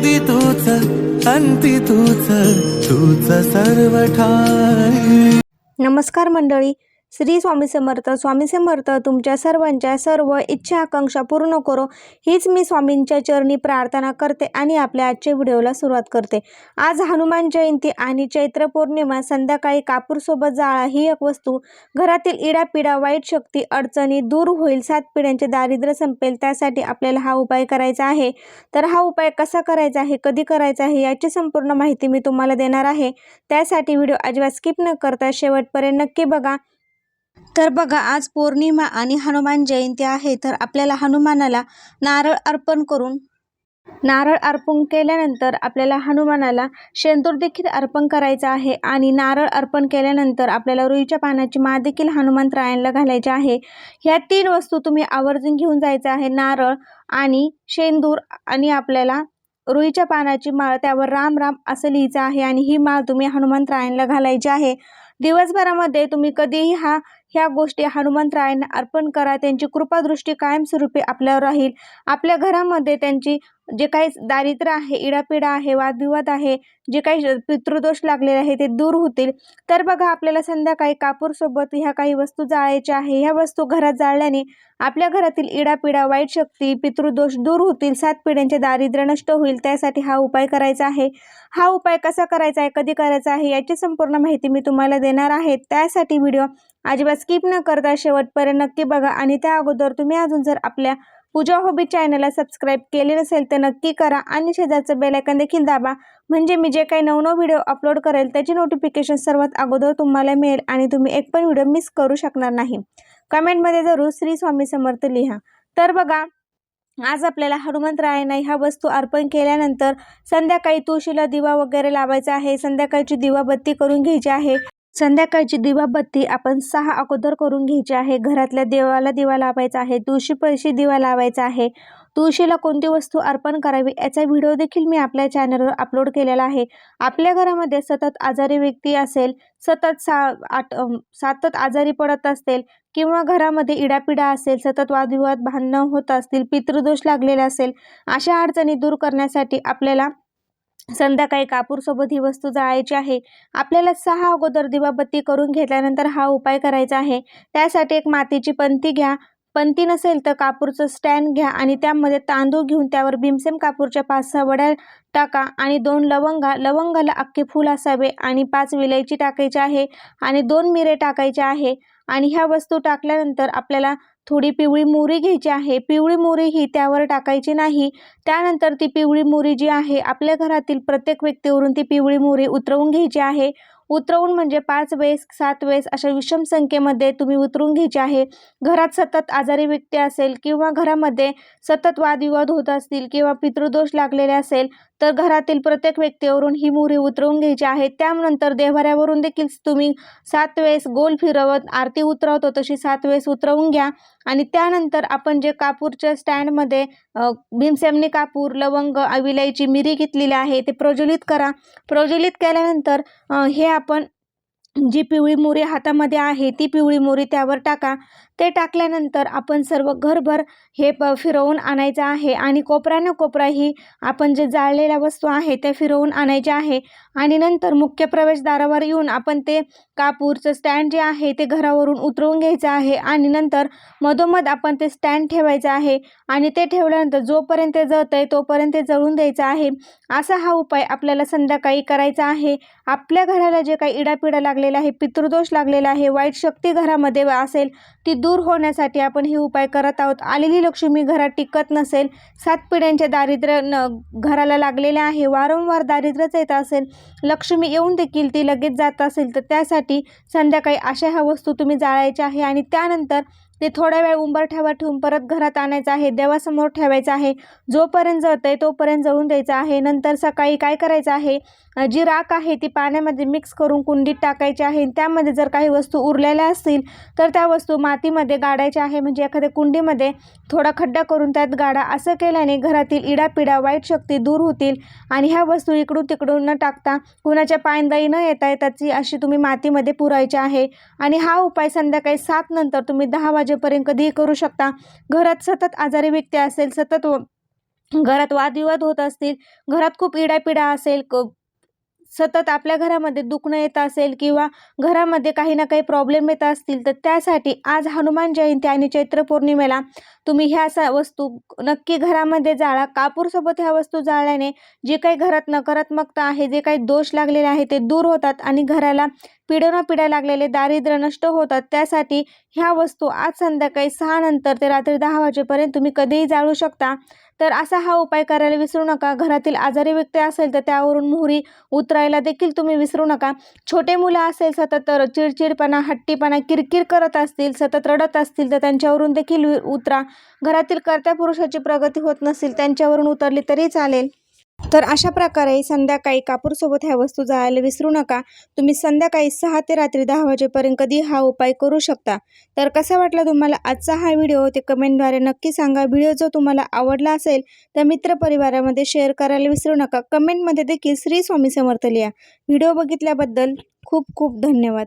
आधी तूच अंती तूच तूच सर्व ठाई नमस्कार मंडळी. श्री स्वामी समर्थ. स्वामी समर्थ तुमच्या सर्वांच्या सर्व इच्छा आकांक्षा पूर्ण करो. हीच मी स्वामींच्या चरणी प्रार्थना करते आणि आपल्या आजच्या व्हिडिओला सुरुवात करते. आज हनुमान जयंती आणि चैत्र पौर्णिमा संध्याकाळी कापूरसोबत जाळा ही एक वस्तू. घरातील इडापिडा वाईट शक्ती अडचणी दूर होईल सात पिढ्यांचे दारिद्र्य संपेल त्यासाठी आपल्याला हा उपाय करायचा आहे. तर हा उपाय कसा करायचा आहे कधी करायचा आहे याची संपूर्ण माहिती मी तुम्हाला देणार आहे. त्यासाठी व्हिडिओ अजिबात स्किप न करता शेवटपर्यंत नक्की बघा. तर बघा आज पौर्णिमा आणि हनुमान जयंती आहे तर आपल्याला हनुमानाला नारळ अर्पण करून नारळ अर्पण केल्यानंतर आपल्याला हनुमानाला शेंदूर देखील अर्पण करायचा आहे आणि नारळ अर्पण केल्यानंतर आपल्याला रुईच्या पानाची माळ देखील हनुमंतरायांना घालायची आहे. ह्या तीन वस्तू तुम्ही आवर्जून घेऊन जायचं आहे नारळ आणि शेंदूर आणि आपल्याला रुईच्या पानाची माळ त्यावर राम राम असं लिहायचं आहे आणि ही माळ तुम्ही हनुमंतरायांना घालायची आहे. दिवसभरामध्ये तुम्ही कधीही हा ह्या गोष्टी हनुमंतरायांना अर्पण करा. त्यांची कृपादृष्टी कायमस्वरूपी आपल्यावर राहील. आपल्या घरामध्ये त्यांची जे काही दारिद्र्य आहे इडापिडा आहे वादविवाद आहे जे काही पितृदोष लागलेले आहे ते दूर होतील. तर बघा आपल्याला संध्याकाळी कापूरसोबत ह्या काही वस्तू जाळायच्या आहे. ह्या वस्तू घरात जाळल्याने आपल्या घरातील इडापिडा वाईट शक्ती पितृदोष दूर होतील. सात पिढ्यांचे दारिद्र्य नष्ट होईल. त्यासाठी हा उपाय करायचा आहे. हा उपाय कसा करायचा आहे कधी करायचा आहे याची संपूर्ण माहिती मी तुम्हाला देणार आहे. त्यासाठी व्हिडिओ अजिबात स्किप न करता शेवटपर्यंत नक्की बघा. आणि त्या अगोदर तुम्ही अजून जर आपल्या पूजा हॉबी चॅनलला सबस्क्राईब केले नसेल तर नक्की करा आणि शेजारचं बेलायकन देखील दाबा. म्हणजे मी जे काही नवनव व्हिडिओ अपलोड करेल त्याची नोटिफिकेशन सर्वात अगोदर तुम्हाला मिळेल आणि तुम्ही एक पण व्हिडिओ मिस करू शकणार नाही. कमेंटमध्ये जरूर श्री स्वामी समर्थ लिहा. तर बघा आज आपल्याला हनुमंतरायांना ह्या वस्तू अर्पण केल्यानंतर संध्याकाळी तुळशीला दिवा वगैरे लावायचा आहे. संध्याकाळची दिवाबत्ती करून घ्यायची आहे. संध्याकाळची दिवाबत्ती आपण सहा अगोदर करून घ्यायची आहे. घरातल्या देवाला दिवा लावायचा आहे. तुळशीपैशी दिवा लावायचा आहे. तुळशीला कोणती वस्तू अर्पण करावी याचा व्हिडिओ देखील मी आपल्या चॅनलवर अपलोड केलेला आहे. आपल्या घरामध्ये सतत आजारी व्यक्ती असेल सतत सा आठ सतत आजारी पडत असतील किंवा घरामध्ये इडापिडा असेल सतत वादविवाद भांडणं होत असतील पितृदोष लागलेला असेल अशा अडचणी दूर करण्यासाठी आपल्याला संध्याकाळी कापूरसोबत ही वस्तू जाळायची आहे. आपल्याला सहा अगोदर दिवाबत्ती करून घेतल्यानंतर हा उपाय करायचा आहे. त्यासाठी एक मातीची पंती घ्या. पंती नसेल तर कापूरचं स्टँड घ्या आणि त्यामध्ये तांदूळ घेऊन त्यावर भीमसेम कापूरच्या पाच सहा वड्या टाका आणि दोन लवंगा. लवंगाला अख्खे फूल असावे आणि पाच विलायची टाकायची आहे आणि दोन मिरे टाकायचे आहे आणि ह्या वस्तू टाकल्यानंतर आपल्याला थोडी पिवळी मोहरी घ्यायची आहे. पिवळी मोहरी ही त्यावर टाकायची नाही. त्यानंतर ती पिवळी मोहरी जी आहे आपल्या घरातील प्रत्येक व्यक्तीवरून ती पिवळी मोहरी उतरवून घ्यायची आहे. उतरवून म्हणजे पाच वेळेस सात वेळेस अशा विषम संख्येमध्ये तुम्ही उतरून घ्यायची आहे. घरात सतत आजारी व्यक्ती असेल किंवा घरामध्ये सतत वादविवाद होत असतील किंवा पितृदोष लागलेले असेल तर घरातील प्रत्येक व्यक्तीवरून ही मोहरी उतरवून घ्यायची आहे. त्यानंतर देव्हाऱ्यावरून देखील तुम्ही सात वेळेस गोल फिरवत आरती उतरवतो तशी सात वेळेस उतरवून घ्या. आणि त्यानंतर आपण जे कापूरच्या स्टँडमध्ये भीमसेमनी कापूर लवंग अ, विलायची मिरी घेतलेली आहे ते प्रज्वलित करा. प्रज्वलित केल्यानंतर हे आपण जी पिवळी मोरी हातामध्ये आहे ती पिवळी मोरी त्यावर टाका. ते टाकल्यानंतर आपण सर्व घरभर हे प फिरवून आणायचं आहे आणि कोपऱ्यानं कोपरा ही आपण जे जाळलेल्या वस्तू आहे त्या फिरवून आणायच्या आहे आणि नंतर मुख्य प्रवेशद्वारावर येऊन आपण ते कापूरचं स्टँड जे आहे ते घरावरून उतरवून घ्यायचं आहे आणि नंतर मधोमध आपण ते स्टँड ठेवायचं आहे आणि ते ठेवल्यानंतर जोपर्यंत जळतं आहे तोपर्यंत ते जळून द्यायचं आहे. असा हा उपाय आपल्याला संध्याकाळी करायचा आहे. आपल्या घराला जे काही इडापिडा लागलेला आहे पितृदोष लागलेला आहे वाईट शक्ती घरामध्ये असेल ती दूर होण्यासाठी आपण हे उपाय करत आहोत. आलेली लक्ष्मी घरात टिकत नसेल सात पिढ्यांचे दारिद्र्य न घराला लागलेले आहे वारंवार दारिद्र्यच येत असेल लक्ष्मी येऊन देखील ती लगेच जात असेल तर त्यासाठी संध्याकाळी अशा ह्या वस्तू तुम्ही जाळायच्या आहे आणि त्यानंतर ते थोडा वेळ उंबरठ्यावर ठेवून परत घरात आणायचं आहे देवासमोर ठेवायचं आहे. जोपर्यंत जळत आहे तोपर्यंत जळून द्यायचं आहे. नंतर सकाळी काय करायचं आहे? जी राख आहे ती पाण्यामध्ये मिक्स करून कुंडीत टाकायची आहे. त्यामध्ये जर काही वस्तू उरलेल्या असतील तर त्या वस्तू मातीमध्ये गाडायच्या आहे. म्हणजे एखाद्या कुंडीमध्ये थोडा खड्डा करून त्यात गाडा. असं केल्याने घरातील इडापिडा वाईट शक्ती दूर होतील आणि ह्या वस्तू इकडून तिकडून न टाकता कुणाच्या पायंदाई न येता येताची अशी तुम्ही मातीमध्ये पुरायची आहे. आणि हा उपाय संध्याकाळी सात नंतर तुम्ही दहा वाजे वाजेपर्यंत कधीही करू शकता. घरात सतत आजारी व्यक्ती असेल सतत घरात वादविवाद होत असतील घरात खूप इडापिडा असेल क सतत आपल्या घरामध्ये दुखणं येत असेल किंवा घरामध्ये काही ना काही प्रॉब्लेम येत असतील तर त्यासाठी आज हनुमान जयंती आणि चैत्र पौर्णिमेला तुम्ही ह्या सा वस्तू नक्की घरामध्ये जाळा. कापूरसोबत ह्या वस्तू जाळल्याने जे काही घरात नकारात्मकता आहे जे काही दोष लागलेले आहे ते दूर होतात आणि घराला पिढ्या न पिढ्या लागलेले दारिद्र्य नष्ट होतात. त्यासाठी ह्या वस्तू आज संध्याकाळी सहा नंतर ते रात्री दहा वाजेपर्यंत तुम्ही कधीही जाळू शकता. तर असा हा उपाय करायला विसरू नका. घरातील आजारी व्यक्ती असेल तर त्यावरून मोहरी उतरायला देखील तुम्ही विसरू नका. छोटे मुलं असेल सतत तर चिडचिडपणा हट्टीपणा किरकिर करत असतील सतत रडत असतील तर त्यांच्यावरून देखील उतरा. घरातील कर्त्या पुरुषाची प्रगती होत नसेल त्यांच्यावरून उतरली तरी चालेल. तर अशा प्रकारे संध्याकाळी कापूरसोबत ह्या वस्तू जाळायला विसरू नका. तुम्ही संध्याकाळी सहा ते रात्री दहा वाजेपर्यंत कधी हा उपाय करू शकता. तर कसा वाटला तुम्हाला आजचा हा व्हिडिओ? ते कमेंटद्वारे नक्की सांगा. व्हिडिओ जो तुम्हाला आवडला असेल तर मित्रपरिवारामध्ये शेअर करायला विसरू नका. कमेंटमध्ये देखील श्री स्वामी समर्थ लिहा. व्हिडिओ बघितल्याबद्दल खूप खूप धन्यवाद.